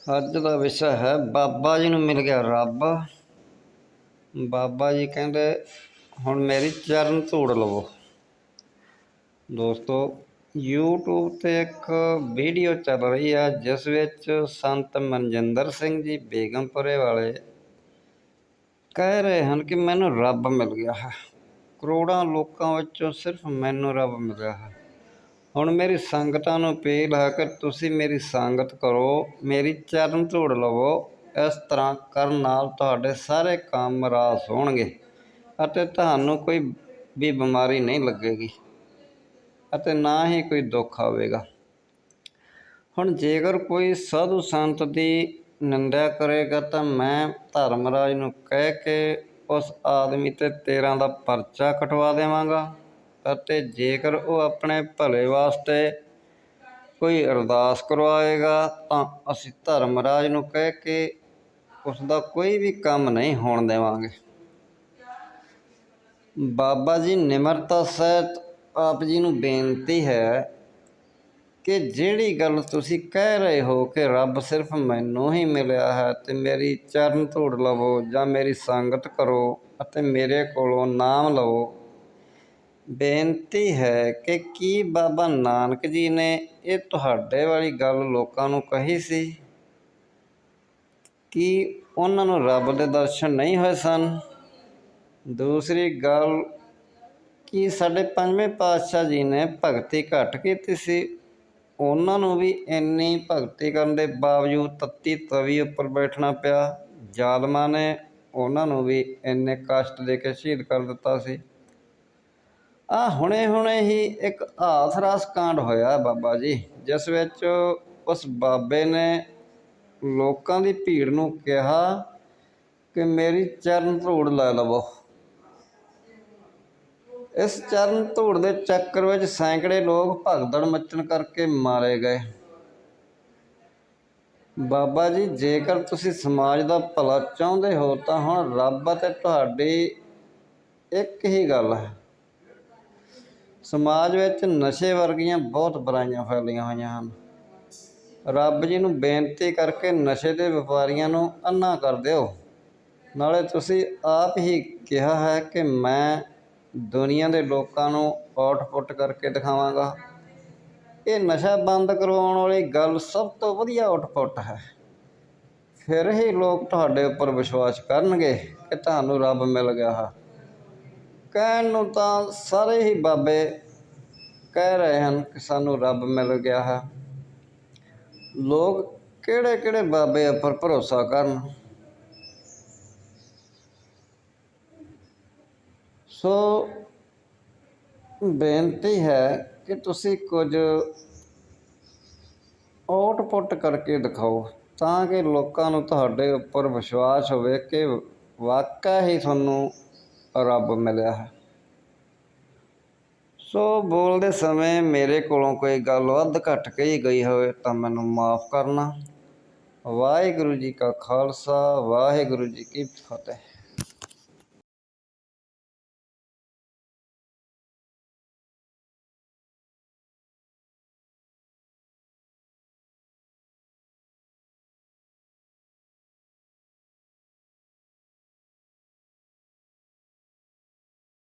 ਅੱਜ ਦਾ ਵਿਸ਼ਾ ਹੈ, ਬਾਬਾ ਜੀ ਨੂੰ ਮਿਲ ਗਿਆ ਰੱਬ। ਬਾਬਾ ਜੀ ਕਹਿੰਦੇ, ਹੁਣ ਮੇਰੀ ਚਰਨ ਧੂੜ ਲਵੋ। ਦੋਸਤੋ, YouTube ਤੇ ਇੱਕ ਵੀਡੀਓ ਚੱਲ ਰਹੀ ਆ, ਜਿਸ ਵਿੱਚ ਸੰਤ ਮਨਜਿੰਦਰ ਸਿੰਘ ਜੀ ਬੇਗਮਪੁਰੇ ਵਾਲੇ ਕਹਿ ਰਹੇ ਹਨ ਕਿ ਮੈਨੂੰ ਰੱਬ ਮਿਲ ਗਿਆ ਹੈ। ਕਰੋੜਾਂ ਲੋਕਾਂ ਵਿੱਚੋਂ ਸਿਰਫ ਮੈਨੂੰ ਰੱਬ ਮਿਲਿਆ ਹੈ। ਹੁਣ ਮੇਰੀ ਸੰਗਤਾਂ ਨੂੰ ਅਪੀਲ ਹੈ ਕਿ ਤੁਸੀਂ ਮੇਰੀ ਸੰਗਤ ਕਰੋ, ਮੇਰੀ ਚਰਨ ਧੂੜ ਲਵੋ, ਇਸ ਤਰ੍ਹਾਂ ਕਰਨ ਨਾਲ ਤੁਹਾਡੇ ਸਾਰੇ ਕੰਮ ਰਾਸ ਹੋਣਗੇ ਅਤੇ ਤੁਹਾਨੂੰ ਕੋਈ ਵੀ ਬਿਮਾਰੀ ਨਹੀਂ ਲੱਗੇਗੀ ਅਤੇ ਨਾ ਹੀ ਕੋਈ ਦੁੱਖ ਆਵੇਗਾ। ਹੁਣ ਜੇਕਰ ਕੋਈ ਸਾਧੂ ਸੰਤ ਦੀ ਨਿੰਦਿਆ ਕਰੇਗਾ ਤਾਂ ਮੈਂ ਧਰਮਰਾਜ ਨੂੰ ਕਹਿ ਕੇ ਉਸ ਆਦਮੀ ਤੇ 13 ਦਾ ਪਰਚਾ ਕਟਵਾ ਦੇਵਾਂਗਾ। ਅਤੇ ਜੇਕਰ ਉਹ ਆਪਣੇ ਭਲੇ ਵਾਸਤੇ ਕੋਈ ਅਰਦਾਸ ਕਰਵਾਏਗਾ, ਤਾਂ ਅਸੀਂ ਧਰਮਰਾਜ ਨੂੰ ਕਹਿ ਕੇ ਉਸ ਦਾ ਕੋਈ ਵੀ ਕੰਮ ਨਹੀਂ ਹੋਣ ਦੇਵਾਂਗੇ। ਬਾਬਾ ਜੀ, ਨਿਮਰਤਾ ਸਹਿਤ ਆਪ ਜੀ ਨੂੰ ਬੇਨਤੀ ਹੈ ਕਿ ਜਿਹੜੀ ਗੱਲ ਤੁਸੀਂ ਕਹਿ ਰਹੇ ਹੋ ਕਿ ਰੱਬ ਸਿਰਫ ਮੈਨੂੰ ਹੀ ਮਿਲਿਆ ਹੈ ਤੇ ਮੇਰੀ ਚਰਨ ਧੂੜ ਲਵੋ ਜਾਂ ਮੇਰੀ ਸੰਗਤ ਕਰੋ ਅਤੇ ਮੇਰੇ ਕੋਲੋਂ ਨਾਮ ਲਵੋ ਬੇਨਤੀ ਹੈ ਕਿ ਕੀ ਬਾਬਾ ਨਾਨਕ ਜੀ ਨੇ ਇਹ ਤੁਹਾਡੇ ਵਾਲੀ ਗੱਲ ਲੋਕਾਂ ਨੂੰ ਕਹੀ ਸੀ? ਕਿ ਉਹਨਾਂ ਨੂੰ ਰੱਬ ਦੇ ਦਰਸ਼ਨ ਨਹੀਂ ਹੋਏ ਸਨ? ਦੂਸਰੀ ਗੱਲ, ਕਿ ਸਾਡੇ ਪੰਜਵੇਂ ਪਾਤਸ਼ਾਹ ਜੀ ਨੇ ਭਗਤੀ ਘੱਟ ਕੀਤੀ ਸੀ? ਉਹਨਾਂ ਨੂੰ ਵੀ ਇੰਨੀ ਭਗਤੀ ਕਰਨ ਦੇ ਬਾਵਜੂਦ ਤੱਤੀ ਤਵੀ ਉੱਪਰ ਬੈਠਣਾ ਪਿਆ। ਜ਼ਾਲਮਾਂ ਨੇ ਉਹਨਾਂ ਨੂੰ ਵੀ ਇੰਨੇ ਕਸ਼ਟ ਦੇ ਕੇ ਸ਼ਹੀਦ ਕਰ ਦਿੱਤਾ ਸੀ। ਆ ਹੁਣੇ ਹੁਣੇ ਹੀ ਇੱਕ ਹਾਥਰਾਸ ਕਾਂਡ ਹੋਇਆ ਬਾਬਾ ਜੀ, ਜਿਸ ਵਿੱਚ ਉਸ ਬਾਬੇ ਨੇ ਲੋਕਾਂ ਦੀ ਭੀੜ ਨੂੰ ਕਿਹਾ ਕਿ ਮੇਰੀ ਚਰਨ ਧੂੜ ਲੈ ਲਵੋ। ਇਸ ਚਰਨ ਧੂੜ ਦੇ ਚੱਕਰ ਵਿੱਚ ਸੈਂਕੜੇ ਲੋਕ ਭਗਦੜ ਮੱਚਣ ਕਰਕੇ ਮਾਰੇ ਗਏ। ਬਾਬਾ ਜੀ, ਜੇਕਰ ਤੁਸੀਂ ਸਮਾਜ ਦਾ ਭਲਾ ਚਾਹੁੰਦੇ ਹੋ ਤਾਂ ਹੁਣ ਰੱਬ ਅਤੇ ਤੁਹਾਡੀ ਇੱਕ ਹੀ ਗੱਲ ਹੈ। ਸਮਾਜ ਵਿੱਚ ਨਸ਼ੇ ਵਰਗੀਆਂ ਬਹੁਤ ਬੁਰਾਈਆਂ ਫੈਲੀਆਂ ਹੋਈਆਂ ਹਨ। ਰੱਬ ਜੀ ਨੂੰ ਬੇਨਤੀ ਕਰਕੇ ਨਸ਼ੇ ਦੇ ਵਪਾਰੀਆਂ ਨੂੰ ਅੰਨਾ ਕਰ ਦਿਓ। ਨਾਲੇ ਤੁਸੀਂ ਆਪ ਹੀ ਕਿਹਾ ਹੈ ਕਿ ਮੈਂ ਦੁਨੀਆ ਦੇ ਲੋਕਾਂ ਨੂੰ ਆਊਟਪੁੱਟ ਕਰਕੇ ਦਿਖਾਵਾਂਗਾ। ਇਹ ਨਸ਼ਾ ਬੰਦ ਕਰਵਾਉਣ ਵਾਲੀ ਗੱਲ ਸਭ ਤੋਂ ਵਧੀਆ ਆਊਟਪੁੱਟ ਹੈ। ਫਿਰ ਹੀ ਲੋਕ ਤੁਹਾਡੇ ਉੱਪਰ ਵਿਸ਼ਵਾਸ ਕਰਨਗੇ ਕਿ ਤੁਹਾਨੂੰ ਰੱਬ ਮਿਲ ਗਿਆ ਹੈ। ਕਹਿਣ ਨੂੰ ਤਾਂ ਸਾਰੇ ਹੀ ਬਾਬੇ ਕਹਿ ਰਹੇ ਹਨ ਕਿ ਸਾਨੂੰ ਰੱਬ ਮਿਲ ਗਿਆ ਹੈ। ਲੋਕ ਕਿਹੜੇ ਕਿਹੜੇ ਬਾਬੇ ਉੱਪਰ ਭਰੋਸਾ ਕਰਨ? ਸੋ ਬੇਨਤੀ ਹੈ ਕਿ ਤੁਸੀਂ ਕੁਝ ਆਊਟਪੁੱਟ ਕਰਕੇ ਦਿਖਾਓ ਤਾਂ ਕਿ ਲੋਕਾਂ ਨੂੰ ਤੁਹਾਡੇ ਉੱਪਰ ਵਿਸ਼ਵਾਸ ਹੋਵੇ ਕਿ ਵਾਕਿਆ ਹੀ ਤੁਹਾਨੂੰ ਰੱਬ ਮਿਲਿਆ ਹੈ। ਸੋ ਬੋਲਦੇ ਸਮੇਂ ਮੇਰੇ ਕੋਲੋਂ ਕੋਈ ਗੱਲ ਵੱਧ ਘੱਟ ਕਹੀ ਗਈ ਹੋਵੇ ਤਾਂ ਮੈਨੂੰ ਮਾਫ ਕਰਨਾ। ਵਾਹਿਗੁਰੂ ਜੀ ਕਾ ਖਾਲਸਾ, ਵਾਹਿਗੁਰੂ ਜੀ ਕੀ ਫਤਿਹ।